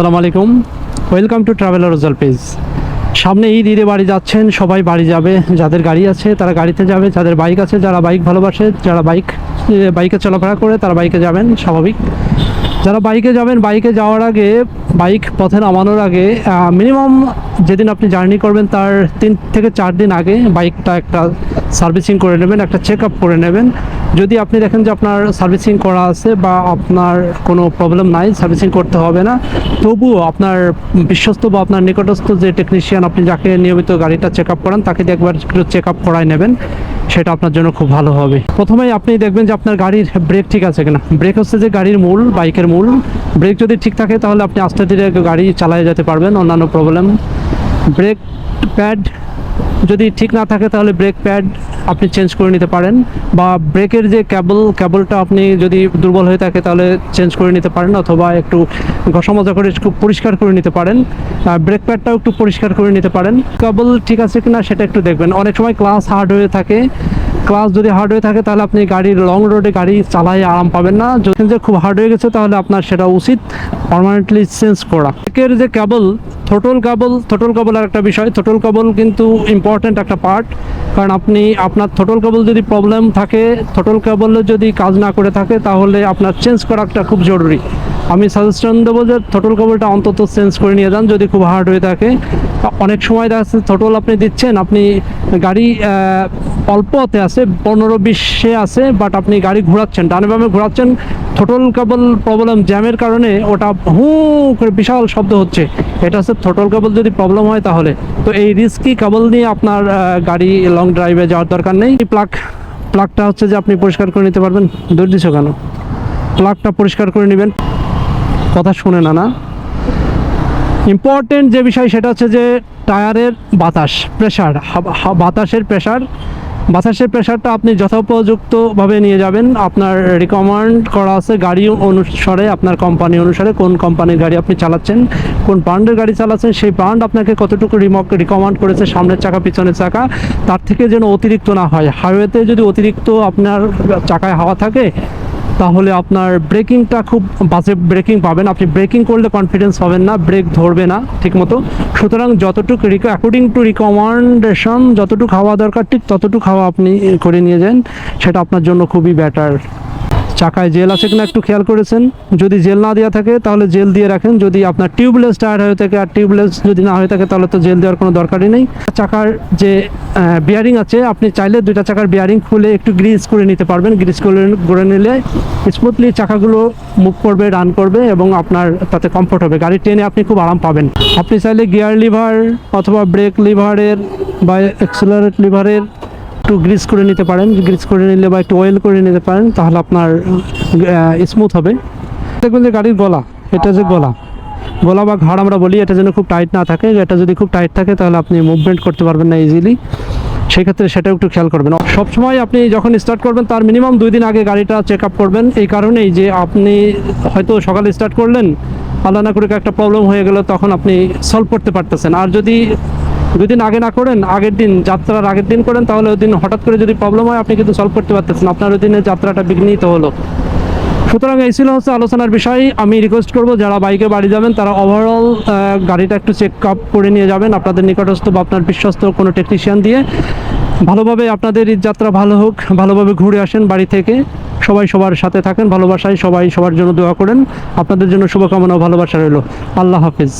সালাম আলাইকুম। Welcome to traveller রোজাল পেজ সামনে ঈদ, ঈদে বাড়ি যাচ্ছেন, সবাই বাড়ি যাবে, যাদের গাড়ি আছে তারা গাড়িতে যাবে, যাদের বাইক আছে যারা বাইক ভালোবাসে, যারা বাইক বাইকে চলাফেরা করে তারা বাইকে যাবেন, স্বাভাবিক। যারা বাইকে যাবেন, বাইকে যাওয়ার আগে, বাইক পথে নামানোর আগে মিনিমাম যেদিন আপনি জার্নি করবেন তার তিন থেকে চার দিন আগে বাইকটা একটা সার্ভিসিং করে নেবেন, একটা চেক আপ করে নেবেন। যদি আপনি দেখেন যে আপনার সার্ভিসিং করা আছে বা আপনার কোনো প্রবলেম নাই, সার্ভিসিং করতে হবে না, তবুও আপনার বিশ্বস্ত বা আপনার নিকটস্থ যে টেকনিশিয়ান আপনি যাকে নিয়মিত গাড়িটা চেক আপ করান, তাকে একবার একটু চেক আপ করায় নেবেন। সেটা আপনার জন্য খুব ভালো হবে। প্রথমেই আপনি দেখবেন যে আপনার গাড়ির ব্রেক ঠিক আছে কিনা। ব্রেক হচ্ছে যে গাড়ির মূল, বাইকের মূল। ব্রেক যদি ঠিক থাকে, তাহলে আপনি আস্তে ধীরে গাড়ি চালিয়ে যেতে পারবেন, অন্যান্য প্রবলেম ব্রেক প্যাড যদি ঠিক না থাকে তাহলে ব্রেক প্যাড আপনি চেঞ্জ করে নিতে পারেন বা ব্রেকের যে ক্যাবল ক্যাবলটা আপনি যদি দুর্বল হয়ে থাকে তাহলে চেঞ্জ করে নিতে পারেন অথবা একটু ঘষা মজা করে একটু পরিষ্কার করে নিতে পারেন। ব্রেক প্যাডটাও একটু পরিষ্কার করে নিতে পারেন। কেবল ঠিক আছে কিনা সেটা একটু দেখবেন। অনেক সময় ক্লাস হার্ড হয়ে থাকে। ক্লাস যদি হার্ড হয়ে থাকে, তাহলে আপনি গাড়ির লং রোডে গাড়ি চালায় আরাম পাবেন না। যদি যে খুব হার্ড হয়ে গেছে, তাহলে আপনার সেটা উচিত পার্মানেন্টলি চেঞ্জ করা। ব্রেকের যে কেবল থোটল কেবল থোটল কেবল আর একটা বিষয় থোটল কেবল কিন্তু ইম্পর্ট্যান্ট একটা পার্ট কারণ আপনি, আপনার থোটল কেবল যদি প্রবলেম থাকে থোটল কেবলে যদি কাজ না করে থাকে, তাহলে আপনার চেঞ্জ করাটা খুব জরুরি। আমি সাজেশন দেবো যে থোটল কেবলটা অন্তত চেঞ্জ করে নিয়ে যান, যদি খুব হার্ড হয়ে থাকে। অনেক সময় দেখা যাচ্ছে থোটল আপনি দিচ্ছেন, আপনি গাড়ি অল্পতে আছে, পনেরো বিশে আছে বাট আপনি গাড়ি ঘোরাচ্ছেন, ডানে বামে ঘোরাচ্ছেন থোটল কেবল প্রবলেম জ্যামের কারণে ওটা হু করে বিশাল শব্দ হচ্ছে। এটা হচ্ছে থোটল কেবল যদি প্রবলেম হয় তাহলে। তো এই রিস্কি কেবল নিয়ে আপনার গাড়ি লং ড্রাইভে যাওয়ার দরকার নেই। প্লাগ প্লাগটা হচ্ছে যে আপনি পরিষ্কার করে নিতে পারবেন। দৌড় কেন? প্লাগটা পরিষ্কার করে নেবেন। কথা শুনে না না। ইম্পর্টেন্ট যে বিষয় সেটা হচ্ছে যে টায়ারের বাতাস প্রেশার বাতাসের প্রেশার বাতাসের প্রেশারটা আপনি যথোপযুক্তভাবে নিয়ে যাবেন। আপনার রিকমান্ড করা আছে গাড়ি অনুসারে, আপনার কোম্পানি অনুসারে কোন কোম্পানির গাড়ি আপনি চালাচ্ছেন, কোন ব্র্যান্ডের গাড়ি চালাচ্ছেন, সেই ব্র্যান্ড আপনাকে কতটুকু রিমক রিকমান্ড করেছে, সামনের চাকা, পিছনের চাকা, তার থেকে যেন অতিরিক্ত না হয়। হাইওয়েতে যদি অতিরিক্ত আপনার চাকায় হাওয়া থাকে তাহলে আপনার ব্রেকিংটা খুব বাজে ব্রেকিং পাবেন। আপনি ব্রেকিং করলে কনফিডেন্স পাবেন না, ব্রেক ধরবে না, ঠিকমতো। সুতরাং যতটুকু অ্যাকর্ডিং টু রিকমেন্ডেশন যতটুকু খাওয়া দরকার, ঠিক ততটুকু খাওয়া আপনি করে নিয়ে যান, সেটা আপনার জন্য খুবই বেটার চাকায় জেল আছে কিনা একটু খেয়াল করেছেন? যদি জেল না দেওয়া থাকে, তাহলে জেল দিয়ে রাখেন। যদি আপনার টিউবলেস টায়ার হয়ে থাকে, আর টিউবলেস যদি না হয়ে থাকে, তাহলে তো জেল দেওয়ার কোনো দরকারই নেই। চাকার যে বিয়ারিং আছে, আপনি চাইলে দুইটা চাকার বিয়ারিং খুলে একটু গ্রিস করে নিতে পারবেন। গ্রিস করে করে নিলে স্মুথলি চাকাগুলো মুভ করবে রান করবে এবং আপনার তাতে কমফোর্ট হবে। গাড়ি টেনে আপনি খুব আরাম পাবেন। আপনি চাইলে গিয়ার লিভার অথবা ব্রেক লিভারের বা এক্সেলারেট লিভারের একটু গ্রিস করে নিতে পারেন গ্রিস করে নিলে বা একটু অয়েল করে নিতে পারেন, তাহলে আপনার স্মুথ হবে। দেখবেন যে গাড়ির গলা, এটা যে গলা। গলা বা ঘাড় আমরা বলি, এটা যেন খুব টাইট না থাকে। এটা যদি খুব টাইট থাকে, তাহলে আপনি মুভমেন্ট করতে পারবেন না ইজিলি সেই ক্ষেত্রে সেটা একটু খেয়াল করবেন। সবসময় আপনি যখন স্টার্ট করবেন, তার মিনিমাম দুই দিন আগে গাড়িটা চেক আপ করবেন। এই কারণেই যে আপনি হয়তো সকালে স্টার্ট করলেন না করে একটা প্রবলেম হয়ে গেল, তখন আপনি সলভ করতে পারতেছেন। আর যদি দুদিন আগে না করেন, আগের দিন যাত্রার আগের দিন করেন, তাহলে ওই দিন হঠাৎ করে যদি প্রবলেম হয়, আপনি কিন্তু সলভ করতে পারতেছেন। আপনার ওই দিনের যাত্রাটা বিঘ্নিত হলো। সুতরাং এই ছিল হচ্ছে আলোচনার বিষয়। আমি রিকোয়েস্ট করব, যারা বাইকে বাড়ি যাবেন, তারা ওভারঅল গাড়িটা একটু চেক আপ করে নিয়ে যাবেন। আপনাদের নিকটস্থ বা আপনার বিশ্বস্ত কোনো টেকনিশিয়ান দিয়ে। ভালোভাবে আপনাদের যাত্রা ভালো হোক, ভালোভাবে ঘুরে আসেন বাড়ি থেকে। সবাই সবার সাথে থাকেন, ভালোবাসায় সবাই সবার জন্য দোয়া করেন। আপনাদের জন্য শুভকামনা ভালোবাসা রইল। আল্লাহ হাফিজ।